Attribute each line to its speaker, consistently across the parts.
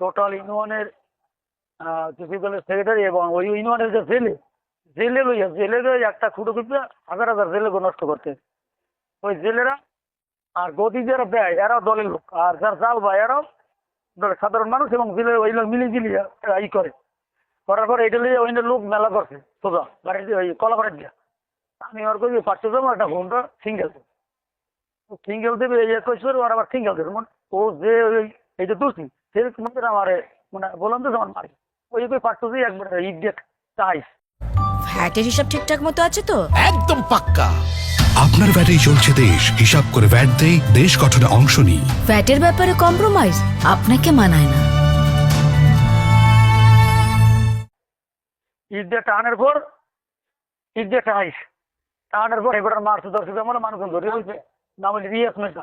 Speaker 1: Total ইউনিয়নের ফিজিক্যালের secretary এবং ওই ইউনিয়নের যে জেলে জেলে লইয়া লইয়া একটা খুঁটো কুপিয়া হাজার হাজার জেলেকে নষ্ট করতে ওই জেলেরা আর গদি যারা দেয় এরা দলের লোক। আর যার জাল বা এরাও দলের সাধারণ মানুষ এবং জেলে ওই লোক মিলি জিলি এরা ই করে। করার পরে এটা লিয়ে ওই লোক মেলা করছে সোজা গাড়ি ওই কলা করে দিয়া। আমি ওর কই পাঁচশো জমা একটা হোমটা সিঙ্গেল সিঙ্গেল দেবে, এই করে ওর আবার সিঙ্গেল দেবে। মানে ও যে ওই এই যে দোষী সে মধ্যে আমারে মানে বললাম তো আমার মারি ওই কই পাঁচশো দিয়ে একবার ঈদ দিয়ে চাইস।
Speaker 2: ভ্যাটের হিসাব ঠিকঠাক মতো আছে তো?
Speaker 3: একদম পাক্কা।
Speaker 4: আপনার ভ্যাটেই চলছে দেশ। হিসাব করে ভ্যাট দেই দেশ গঠনে অংশ নিই।
Speaker 2: ভ্যাটের ব্যাপারে কম্প্রোমাইজ আপনাকে মানায় না।
Speaker 1: ঈদ দিয়ে টানের পর ঈদ দিয়ে টাইস টানের পর এবার মার্চ দশ যেমন মানুষ ধরে হয়েছে নাম রিয়াস মেজা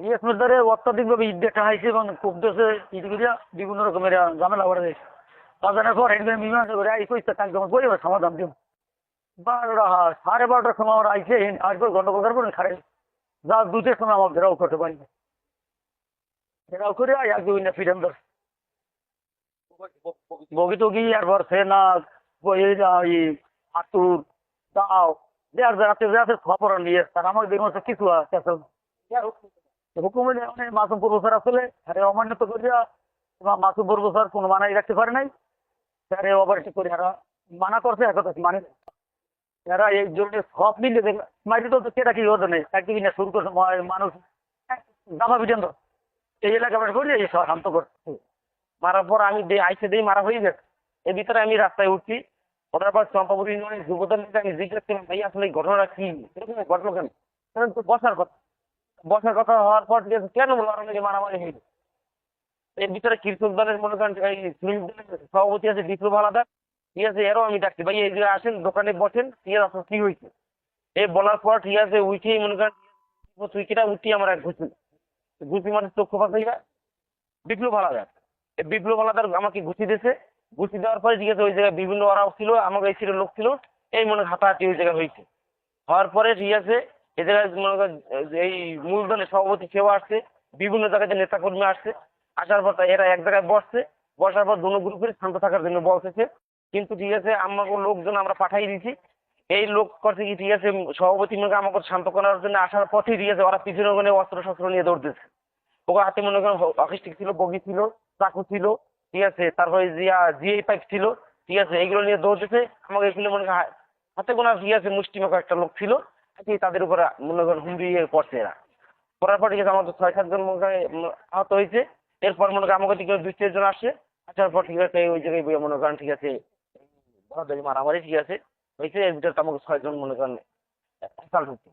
Speaker 1: রিয়াস মেজারে অত্যাধিকভাবে দিয়ে টাইছে এবং খুব দেশে ঈদ করিয়া বিভিন্ন রকমের ঝামেলা করে দিয়েছে বাজারের পর এখানে মীমাংসা করে আই কইতে তাকে আমার বই সমাধান দিব বারোটা সাড়ে বারোটার সময় আমরা আইসে আসব গন্ডগোল করব না খারে যা দুটের সময় আমার ঘেরাও করতে পারি ঘেরাও করে এক দুই না ফিরেন ধর। বগি টগি, এরপর সেনা এই হাতুর দাও দেয়ার যাতে যাতে খবর নিয়ে তার আমাকে দেখুন কিছু আছে হুকুমে অনেক মাসুম প্রফেসর আসলে আরে অমান্য তো করিয়া তোমার মাসুম প্রফেসর কোনো মানাই রাখতে পারে নাই। আরে ওভার করে এরা মানা করছে এক কথা মানে এরা এই জন্য সব মিলে তো কেটা কি হতো নেই একদিকে না শুরু করছে মানুষ। দাবা এই এলাকা আমরা করি এই শান্ত করছে
Speaker 5: মারার পর আমি আইসে দিয়ে মারা হয়ে গেছে। এর ভিতরে আমি রাস্তায় উঠছি। আমি ভাই, এই আসেন, দোকানে বসেন কি হয়েছে? এ বলার পর, ঠিক আছে, উঠেই মনে করেন উইকেটা উঠিয়ে আমার এক ঘুষি। ঘুষি মানে চক্ষু পাশাইবা বিপ্লব এই বিপ্লব আলাদার আমাকে ঘুষি দিয়েছে। ঘুষি দেওয়ার পরে আছে, ওই জায়গায় বিভিন্ন ওরাও ছিল, আমাকে এই ছিল লোক ছিল, এই মনে হাতাহাতি ওই জায়গায় হয়েছে। হওয়ার পরে ঠিক আছে, এই জায়গায় মনে করেন, এই মূলধনের সভাপতি সেও আসছে, বিভিন্ন জায়গাতে নেতাকর্মী আসছে, আসার পর এরা এক জায়গায় বসছে, বসার পর দুনো গ্রুপের শান্ত থাকার জন্য বসেছে। কিন্তু ঠিক আছে, আমাকে লোকজন আমরা পাঠাই দিয়েছি। এই লোক করছে কি, ঠিক আছে, সভাপতি মনে করেন আমাকে শান্ত করার জন্য আসার পথেই ঠিক আছে, ওরা পিছনে ওখানে অস্ত্র শস্ত্র নিয়ে দৌড়তেছে ওকে হাতে মনে করেন অকিস্টিক ছিল, বগি ছিল, চাকু ছিল ঠিক আছে, তারপরে জিয়া পাইপ ছিল, ঠিক আছে এগুলো নিয়ে দৌড়তেছে আমাকে এগুলো মনে করেন হা- হাতে গোনা ঠিক আছে, মুষ্টিমুখ একটা লোক ছিল তাদের উপরে মনে করেন হুমড়িয়ে পড়ছে এরা। পড়ার পর, ঠিক আছে, আমাদের ছয়, সাতজন মনে উম, আহত হয়েছে। এরপর মনে করেন আমাকে ঠিক আছে, দুই চারজন আসছে আসার পর, ঠিক আছে, ওই জায়গায় গিয়ে মনে করেন, ঠিক আছে মারামারি ঠিক আছে, হয়েছে, এর ভিতরে আমাকে ছয়জন মনে করেন অ্যাসাল্ট হচ্ছে